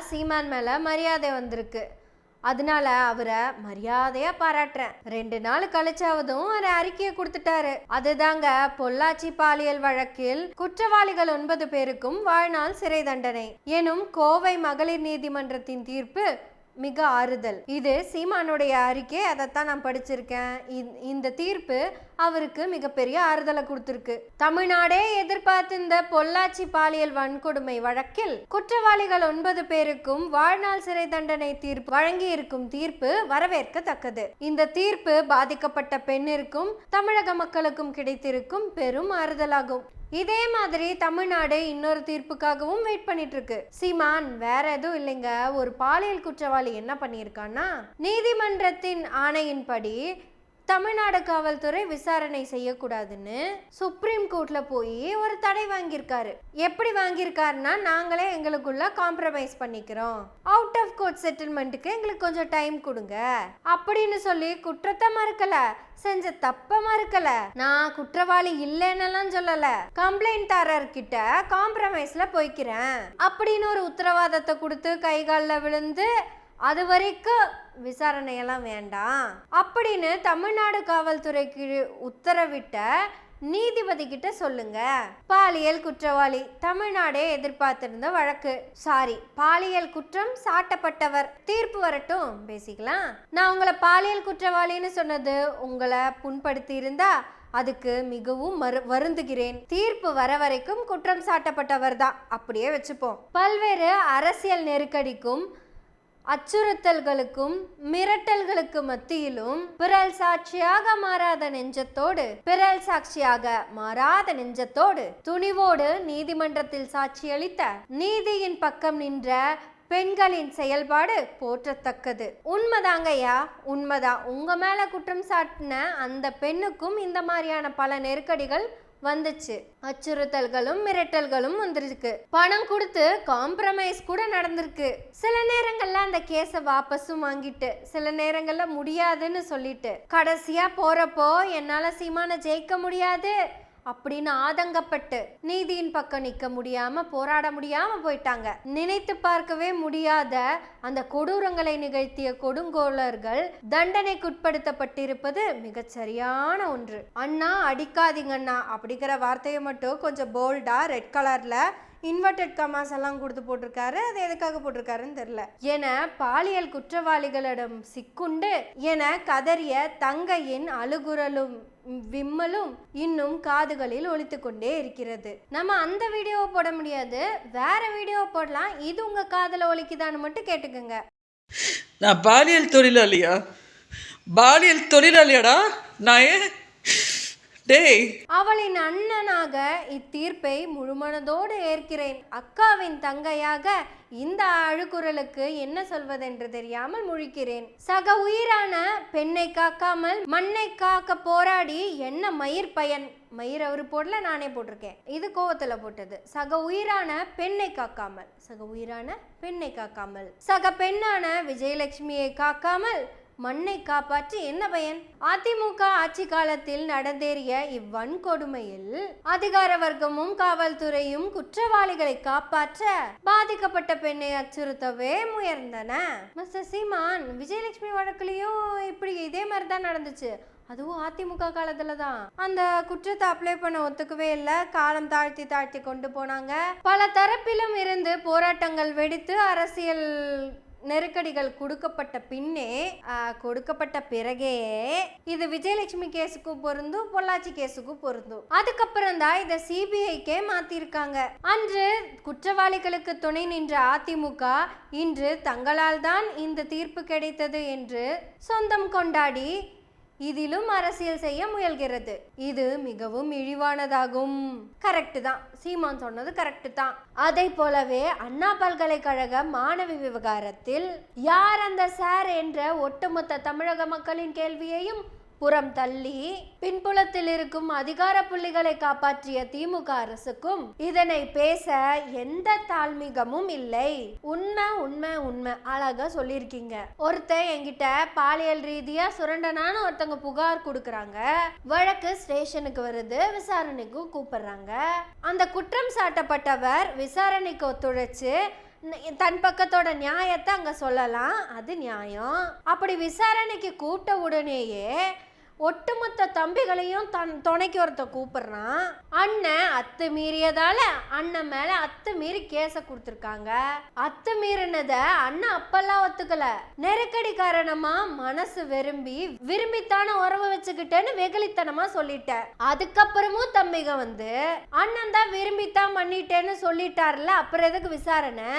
சீமான் மேலே மரியாதை வந்திருக்கு. அதனால அவரை மரியாதையா பாராட்டுறேன். ரெண்டு நாள் கழிச்சாவதும் ஒரு அறிக்கையை கொடுத்துட்டாரு. அதுதாங்க பொள்ளாச்சி பாலியல் வழக்கில் குற்றவாளிகள் ஒன்பது பேருக்கும் வாழ்நாள் சிறை தண்டனை. எனும் கோவை மகளிர் நீதிமன்றத்தின் தீர்ப்பு மிக ஆறுதல். இது சீமானுடைய அறிக்கை. அதைத்தான் நான் படிச்சிருக்கேன். இந்த- இந்த தீர்ப்பு அவருக்கு மிகப்பெரிய ஆறுதலை கொடுத்துருக்கு. தமிழ்நாடே எதிர்பார்த்திருந்த பொள்ளாச்சி பாலியல் வன்கொடுமை வழக்கில் குற்றவாளிகள் ஒன்பது பேருக்கும் வாழ்நாள் சிறை தண்டனை தீர்ப்பு வழங்கி இருக்கும் தீர்ப்பு வரவேற்கத்தக்கது. இந்த தீர்ப்பு பாதிக்கப்பட்ட பெண்ணிற்கும் தமிழக மக்களுக்கும் கிடைத்திருக்கும் பெரும் ஆறுதலாகும். இதே மாதிரி தமிழ்நாடு இன்னொரு தீர்ப்புக்காகவும் வெயிட் பண்ணிட்டு இருக்கு சீமான் வேற எதுவும் இல்லைங்க. ஒரு பாலியல் குற்றவாளி என்ன பண்ணியிருக்கான்னா நீதிமன்றத்தின் ஆணையின்படி தமிழ்நாடு காவல்துறை விசாரணை செய்யக்கூடாதுன்னு சுப்ரீம் கோர்ட்ல போய் ஒரு தடை வாங்கியிருக்காரு. எப்படி வாங்கியிருக்காருன்னா நாங்களே எங்களுக்குள்ள காம்ப்ரமைஸ் பண்ணிக்கிறோம். அவுட் ஆஃப் கோர்ட் செட்டில்மெண்ட்டுக்கு எங்களுக்கு கொஞ்சம் டைம் கொடுங்க. அப்படின்னு சொல்லி குற்றத்தை மறுக்கல. செஞ்ச தப்ப மறுக்கல. நான் குற்றவாளி இல்லைன்னெல்லாம் சொல்லல. கம்ப்ளைண்ட் கிட்ட காம்ப்ரமைஸ்ல போய்க்கிறேன். அப்படின்னு ஒரு உத்தரவாதத்தை கொடுத்து கை காலில் விழுந்து அது வரைக்கும் விசாரணையெல்லாம் வேண்டாம். அப்படின்னு தமிழ்நாடு காவல்துறைக்கு உத்தரவிட்ட நீதிபதி கிட்ட சொல்லுங்க. பாலியல் குற்றவாளி தமிழ்நாடே எதிர்பார்த்திருந்த வழக்கு. சாரி பாலியல் குற்றம் சாட்டப்பட்டவர். தீர்ப்பு வரட்டும் பேசிக்கலாம். நான் உங்களை பாலியல் குற்றவாளின்னு சொன்னது உங்களை புண்படுத்தி இருந்தா அதுக்கு மிகவும் மறு வருந்துகிறேன். தீர்ப்பு வர வரைக்கும் குற்றம் சாட்டப்பட்டவர் தான். அப்படியே வச்சுப்போம். பல்வேறு அரசியல் நெருக்கடிக்கும் அச்சுறுத்தல்களுக்கும் மிரட்டல்களுக்கு மத்தியிலும் பிறல் சாட்சியாக மாறாத நெஞ்சத்தோடு பிறல் சாட்சியாக மாறாத நெஞ்சத்தோடு துணிவோடு நீதிமன்றத்தில் சாட்சியளித்த நீதியின் பக்கம் நின்ற பெண்களின் செயல்பாடு போற்றத்தக்கது. உண்மைதாங்கய்யா? உண்மைதான். உங்க மேல குற்றம் சாட்டின அந்த பெண்ணுக்கும் இந்த மாதிரியான பல நெருக்கடிகள் வந்துச்சு. அச்சுறுத்தல்களும் மிரட்டல்களும் வந்திருக்கு. பணம் கொடுத்து காம்ப்ரமைஸ் கூட நடந்திருக்கு. சில நேரங்கள்ல அந்த கேஸை வாபஸும் வாங்கிட்டு சில நேரங்கள்ல முடியாதுன்னு சொல்லிட்டு கடைசியா போறப்போ என்னால சீமான ஜெயிக்க முடியாது. அப்படின்னு ஆதங்கப்பட்டு நீதியின் பக்கம் நிற்க முடியாம போராட முடியாம போயிட்டாங்க. நினைத்து பார்க்கவே முடியாத அந்த கொடூரங்களை நிகழ்த்திய கொடுங்கோலர்கள் தண்டனைக்குட்படுத்தப்பட்டிருப்பது மிகச்சரியான ஒன்று. அண்ணா அடிக்காதீங்க அண்ணா அப்படிங்கிற வார்த்தையை மட்டும் கொஞ்சம் போல்டா ரெட் கலர்ல இன்வெர்டட் கமாஸ் எல்லாம் கொடுத்து போட்டிருக்காரு. அது எதுக்காக போட்டிருக்காருன்னு தெரியல. என பாலியல் குற்றவாளிகளிடம் சிக்குண்டு என கதறிய தங்கையின் அழுகுரலும் விம்மலும் இன்னும் காதுகளில் ஒழித்து கொண்டே இருக்கிறது. நம்ம அந்த வீடியோவை போட முடியாது. வேற வீடியோ போடலாம். இது உங்க காதல ஒலிக்குதான்னு மட்டும் கேட்டுக்கோங்க. நான் பாலியல் தொழிலாளியா? பாலியல் தொழிலாளியாடா? நான் ஏன் டேய். அவளின் அண்ணனாக இத்தீர்ப்பை முழுமனதோடு ஏற்கிறேன். அக்காவின் தங்கையாக இந்த அழுக்குறலுக்கு என்ன சொல்வதென்று தெரியாமல் முழிக்கிறேன். சக உயிரான பெண்ணை காக்காமல் மண்ணை காக்க போராடி என்ன மயிர் பயன்? மயிர் அவரு போடல நானே போட்டிருக்கேன். இது கோவத்துல போட்டது. சக உயிரான பெண்ணை காக்காமல். சக உயிரான பெண்ணை காக்காமல். சக பெண்ணான விஜயலட்சுமியை காக்காமல் மண்ணை காப்பாற்றி என்ன பயன்? அதிமுக ஆட்சி காலத்தில் நடந்தேறிய இவ்வன்கொடுமையில் அதிகார வர்க்கமும் காவல்துறையும் குற்றவாளிகளை காப்பாற்ற பாதிக்கப்பட்ட பெண்ணை அச்சுறுத்தவே முயன்றன. மிஸ்டர் சீமான் விஜயலட்சுமி வழக்குலயும் இப்படி இதே மாதிரி தான் நடந்துச்சு. அதுவும் அதிமுக காலத்துல தான் அந்த குற்றத்தை அப்ளை பண்ண ஒத்துக்கவே இல்லை. காலம் தாழ்த்தி தாழ்த்தி கொண்டு போனாங்க. பல தரப்பிலும் இருந்து போராட்டங்கள் வெடித்து அரசியல் நெருக்கடிகள் கொடுக்கப்பட்ட பின்னே கொடுக்கப்பட்ட பிறகே இது விஜயலட்சுமி கேஸுக்கும் பொருந்தும் பொள்ளாச்சி கேஸுக்கும் பொருந்தும். அதுக்கப்புறம் தான் இதை சிபிஐக்கே மாத்திருக்காங்க. அன்று குற்றவாளிகளுக்கு துணை நின்ற அதிமுக இன்று தங்களால் தான் இந்த தீர்ப்பு கிடைத்தது என்று சொந்தம் கொண்டாடி இதிலும் அரசியல் செய்ய முயல்கிறது. இது மிகவும் இழிவானதாகும். கரெக்ட் தான். சீமான் சொன்னது கரெக்ட் தான். அதை போலவே அண்ணா பல்கலைக்கழக மாணவி விவகாரத்தில் யார் அந்த சார் என்ற ஒட்டுமொத்த தமிழக மக்களின் கேள்வியையும் புறம் தள்ளி பின்புலத்தில் இருக்கும் அதிகார புள்ளிகளை காப்பாற்றிய திமுக அரசுக்கும் இதனை பேச எந்த தாழ்மிகமும் இல்லை. உண்மை உண்மை உண்மை அழகா சொல்லியிருக்கீங்க. ஒருத்தன் என்கிட்ட பாலியல் ரீதியா சுரண்டனான்னு ஒருத்தங்க புகார் கொடுக்கறாங்க. வழக்கு ஸ்டேஷனுக்கு வருது விசாரணைக்கு கூப்பிடுறாங்க. அந்த குற்றம் சாட்டப்பட்டவர் விசாரணைக்கு ஒத்துழைச்சு தன் பக்கத்தோட நியாயத்தை அங்க சொல்லலாம். அது நியாயம். அப்படி விசாரணைக்கு கூப்பிட்ட உடனேயே ஒட்டுமொத்த தம்பிகளையும் தன் துணைக்கு ஒருத்த கூப்பிடுறான். அண்ணன் அத்து மீறியதால அண்ணன் மேல அத்து மீறி கேச கொடுத்துருக்காங்க. அத்து மீறினத அண்ணன் அப்பெல்லாம் ஒத்துக்கல. நெருக்கடி காரணமா மனசு விரும்பி விரும்பித்தான உறவு வச்சுக்கிட்டேன்னு வெகுளித்தனமா சொல்லிட்டேன். அதுக்கப்புறமும் தம்பிக வந்து அண்ணன் தான் விரும்பித்தான் பண்ணிட்டேன்னு சொல்லிட்டார்ல அப்புறம் எதுக்கு விசாரணை?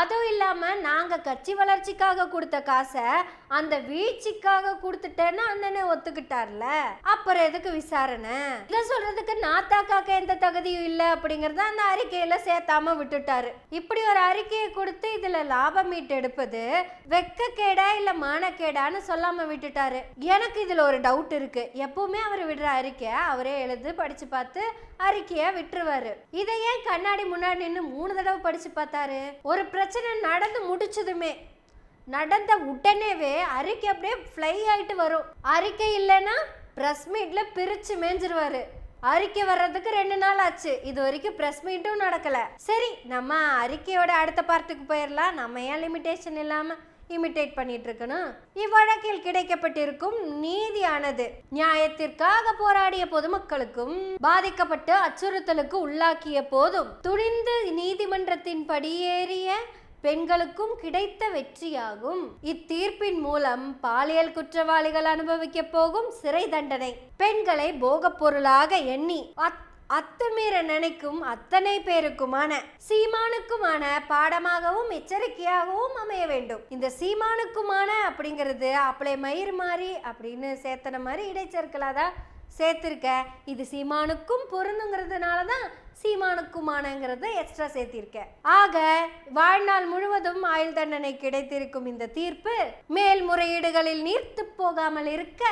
அதுவும் இல்லாம நாங்க கட்சி வளர்ச்சிக்காக கொடுத்த காசை அந்த வீழ்ச்சிக்காக கொடுத்துட்டேன்னு அண்ணனே ஒத்துக்கிட்டார்ல? அப்புறம் எதுக்கு விசாரணை? இதை சொல்றதுக்கு நாத்தாக்காக்க எந்த தகுதியும் இல்லை அப்படிங்கறத அந்த அறிக்கையில சேர்த்தாம விட்டுட்டாரு. இப்படி ஒரு அறிக்கையை கொடுத்து இதுல லாபம் மீட்டு எடுப்பது வெக்கக்கேடா இல்ல மானக்கேடான்னு சொல்லாம விட்டுட்டாரு. எனக்கு இதுல ஒரு டவுட் இருக்கு. எப்பவுமே அவர் விடுற அறிக்கையை அவரே எழுது படிச்சு பார்த்து அறிக்கைய விட்டுருவாரு. இதை ஏன் கண்ணாடி முன்னாடி நின்று மூணு தடவை படிச்சு பார்த்தாரு? ஒரு பிரச்சனை நடந்து முடிச்சதுமே. நடந்த உடனேவே அறிக்கை அப்படியே ஃப்ளை ஆயிட்டு வரும். அறிக்கை இல்லைன்னா ப்ரெஸ் மீட்ல பிரிச்சு மேஞ்சிருவாரு. அறிக்கை வர்றதுக்கு ரெண்டு நாள் ஆச்சு. இது வரைக்கும் ப்ரெஸ் மீட்டும் நடக்கல. சரி நம்ம அறிக்கையோட அடுத்த பார்ட்டுக்கு போயிடலாம் நம்ம ஏன் லிமிட்டேஷன் இல்லாம இமிட்டேட் பண்ணிட்டு இருக்கணும்? இவ்வழக்கில் கிடைக்கப்பட்டிருக்கும் நீதியானது. நியாயத்திற்காக போராடிய பொதுமக்களுக்கும் பாதிக்கப்பட்டு அச்சுறுத்தலுக்கு உள்ளாக்கிய போதும் துணிந்து நீதிமன்றத்தின் படியேறிய பெண்களுக்கும் கிடைத்த வெற்றியாகும். இத்தீர்ப்பின் மூலம் பாலியல் குற்றவாளிகள் அனுபவிக்க போகும் சிறை தண்டனை. பெண்களை போகப் பொருளாக எண்ணி அத்- அத்துமீற நினைக்கும் அத்தனை பேருக்குமான சீமானுக்குமான பாடமாகவும் எச்சரிக்கையாகவும் அமைய வேண்டும். இந்த சீமானுக்குமான அப்படிங்கிறது அப்பளை மயிர் மாறி அப்படின்னு சேர்த்தன மாதிரி இடைச்சேர்க்கலாதான் சேர்த்துருக்க. இது சீமானுக்கும் பொருந்துங்கிறதுனால தான் சீமானுக்குமானங்கிறத எக்ஸ்ட்ரா சேர்த்திருக்க. ஆக வாழ்நாள் முழுவதும் ஆயுள் தண்டனை கிடைத்திருக்கும் இந்த தீர்ப்பு மேல்முறையீடுகளில் நீர்த்து போகாமல் இருக்க.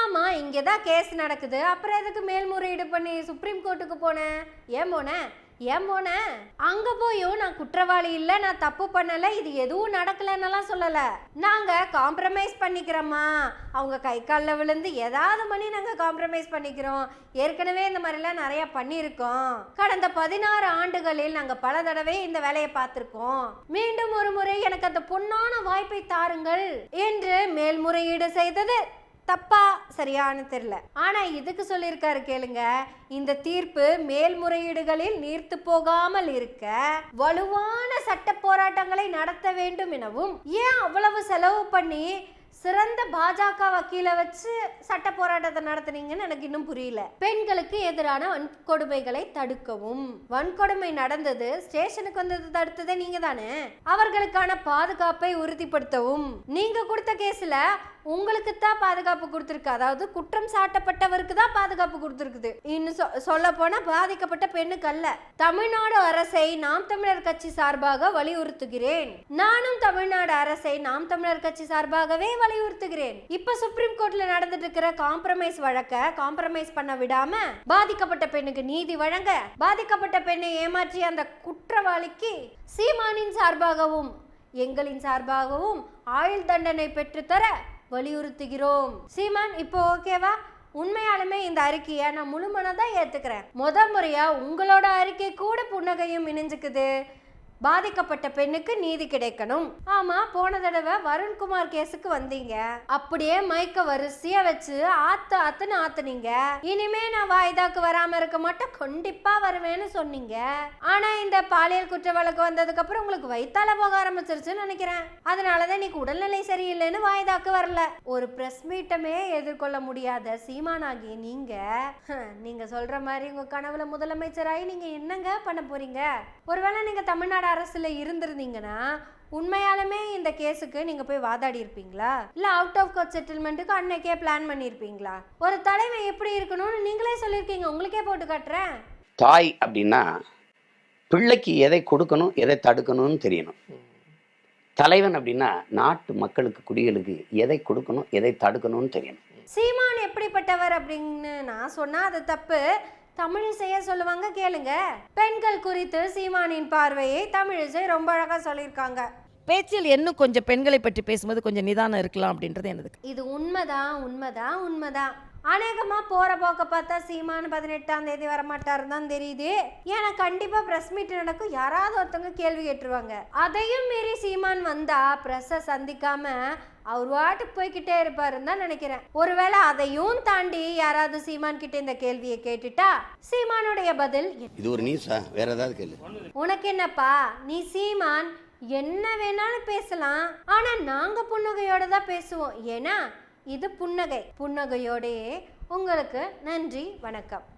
ஆமா இங்கதான் கேஸ் நடக்குது. அப்புறம் எதுக்கு மேல்முறையீடு பண்ணி சுப்ரீம் கோர்ட்டுக்கு போனேன் ஏன் போனேன் ஏன் போனேன் அங்க போயும் நான் குற்றவாளி இல்ல நான் தப்பு பண்ணல இது எதுவும் நடக்கலன்னெல்லாம் சொல்லல. நாங்க காம்ப்ரமைஸ் பண்ணிக்கிறோமா அவங்க கை காலில் விழுந்து ஏதாவது பண்ணி நாங்க காம்ப்ரமைஸ் பண்ணிக்கிறோம். ஏற்கனவே இந்த மாதிரிலாம் நிறைய பண்ணியிருக்கோம். கடந்த பதினாறு ஆண்டுகளில் நாங்க பல தடவை இந்த வேலையை பார்த்துருக்கோம். மீண்டும் ஒரு முறை எனக்கு அந்த பொன்னான வாய்ப்பை தாருங்கள் என்று மேல்முறையீடு செய்தது தப்பா சரியானு தெரியல. ஆனா இதுக்கு சொல்லியிருக்காரு கேளுங்க. இந்த தீர்ப்பு மேல்முறையீடுகளில் நீர்த்து போகாமல் இருக்க வலுவான சட்ட போராட்டங்களை நடத்த வேண்டும் எனவும் ஏன் அவ்வளவு செலவு பண்ணி சிறந்த பாஜக வக்கீலை வச்சு சட்ட போராட்டத்தை நடத்துனீங்கன்னு எனக்கு இன்னும் புரியல. பெண்களுக்கு எதிரான வன்கொடுமைகளை தடுக்கவும். வன்கொடுமை நடந்தது ஸ்டேஷனுக்கு வந்தது தடுத்ததே நீங்க தானே அவர்களுக்கான பாதுகாப்பை உறுதிப்படுத்தவும். நீங்க கொடுத்த கேஸ்ல உங்களுக்கு தான் பாதுகாப்பு கொடுத்துருக்கு. அதாவது குற்றம் சாட்டப்பட்டவருக்கு தான் பாதுகாப்பு கொடுத்துருக்குது. இன்னும் சொ- சொல்ல போனா பாதிக்கப்பட்ட பெண்ணுக்கு அல்ல. தமிழ்நாடு அரசை நாம் தமிழர் கட்சி சார்பாக வலியுறுத்துகிறேன். நானும் தமிழ்நாடு அரசை நாம் தமிழர் கட்சி சார்பாகவே வலியுறுத்துகிறேன். இப்ப சுப்ரீம் கோர்ட்ல நடந்துட்டு இருக்கிற காம்ப்ரமைஸ் வழக்க காம்ப்ரமைஸ் பண்ண விடாம பாதிக்கப்பட்ட பெண்ணுக்கு நீதி வழங்க பாதிக்கப்பட்ட பெண்ணை ஏமாற்றிய அந்த குற்றவாளிக்கு சீமானின் சார்பாகவும் எங்களின் சார்பாகவும் ஆயுள் தண்டனை பெற்றுத்தர வலியுறுத்துகிறோம். சீமான் இப்போ ஓகேவா உண்மையாலுமே இந்த அறிக்கையை நான் முழுமனதா ஏத்துக்கிறேன். முத முறையா உங்களோட அறிக்கை கூட புன்னகையும் இணைஞ்சுக்குது. பாதிக்கப்பட்ட பெண்ணுக்கு நீதி கிடைக்கணும். ஆமா போன தடவை வருண்குமார் கேஸுக்கு வந்தீங்க. அப்படியே மைக்க வரிசையா வச்சு ஆத்து ஆத்துன்னு ஆத்துனீங்க. இனிமே நான் வாய்தாக்கு வராம இருக்க மாட்டேன். கண்டிப்பா வருவேன்னு சொன்னீங்க. ஆனா இந்த பாலியல் குற்ற வழக்கு வந்ததுக்கு அப்புறம் உங்களுக்கு வயித்தால போக ஆரம்பிச்சிருச்சுன்னு நினைக்கிறேன். அதனாலதான் இன்னைக்கு உடல்நிலை சரியில்லைன்னு வாய்தாக்கு வரல. ஒரு பிரஸ் மீட்டமே எதிர்கொள்ள முடியாத சீமானாகி நீங்க நீங்க சொல்ற மாதிரி உங்க கனவுல முதலமைச்சராகி நீங்க என்னங்க பண்ண போறீங்க? ஒருவேளை நீங்க தமிழ்நாடு அரசுல இருந்திருந்தீங்கன்னா உண்மையாலுமே இந்த கேஸுக்கு நீங்க போய் வாதாடி இருப்பீங்களா? இல்ல அவுட் ஆஃப் கோர்ட் செட்டில்மெண்ட்டுக்கு அன்னைக்கே பிளான் பண்ணியிருப்பீங்களா ஒரு தலைமை எப்படி இருக்கணும்னு நீங்களே சொல்லியிருக்கீங்க உங்களுக்கே போட்டு காட்டுறேன். தாய் அப்படின்னா பிள்ளைக்கு எதை கொடுக்கணும் எதை தடுக்கணும்னு தெரியணும். தலைவன் அப்படின்னா நாட்டு மக்களுக்கு குடிகளுக்கு எதை கொடுக்கணும் எதை தடுக்கணும்னு தெரியணும். சீமான் எப்படிப்பட்டவர் அப்படின்னு நான் சொன்னா அது தப்பு. தமிழிசைய சொல்லுவாங்க கேளுங்க. பெண்கள் குறித்து சீமானின் பார்வையை தமிழிசை ரொம்ப அழகா சொல்லியிருக்காங்க. பேச்சில் இன்னும் கொஞ்சம் பெண்களை பற்றி பேசும்போது கொஞ்சம் நிதானம் இருக்கலாம் அப்படின்றது எனது இது உண்மைதான் உண்மைதான் உண்மைதான் அநேகமா போற போக்க பார்த்தா சீமான் பதினெட்டாம் தேதி வரமாட்டாருன்னு தான் தெரியுது. ஏன்னா கண்டிப்பா பிரஸ் மீட் நடக்கும். யாராவது ஒருத்தவங்க கேள்வி கேட்டுருவாங்க. அதையும் மீறி சீமான் வந்தா பிரஸ்ஸை சந்திக்காம அவர் வாட்டுக்கு போய்கிட்டே இருப்பாருன்னு தான் நினைக்கிறேன். ஒருவேளை அதையும் தாண்டி யாராவது சீமான் கிட்ட இந்த கேள்வியை கேட்டுட்டா சீமானுடைய பதில் இது ஒரு நியூஸா வேற ஏதாவது கேளு. உனக்கு என்னப்பா? நீ சீமான் என்ன வேணாலும் பேசலாம். ஆனா நாங்க புன்னகையோட தான் பேசுவோம். ஏன்னா இது புன்னகை. புன்னகையோடே உங்களுக்கு நன்றி வணக்கம்.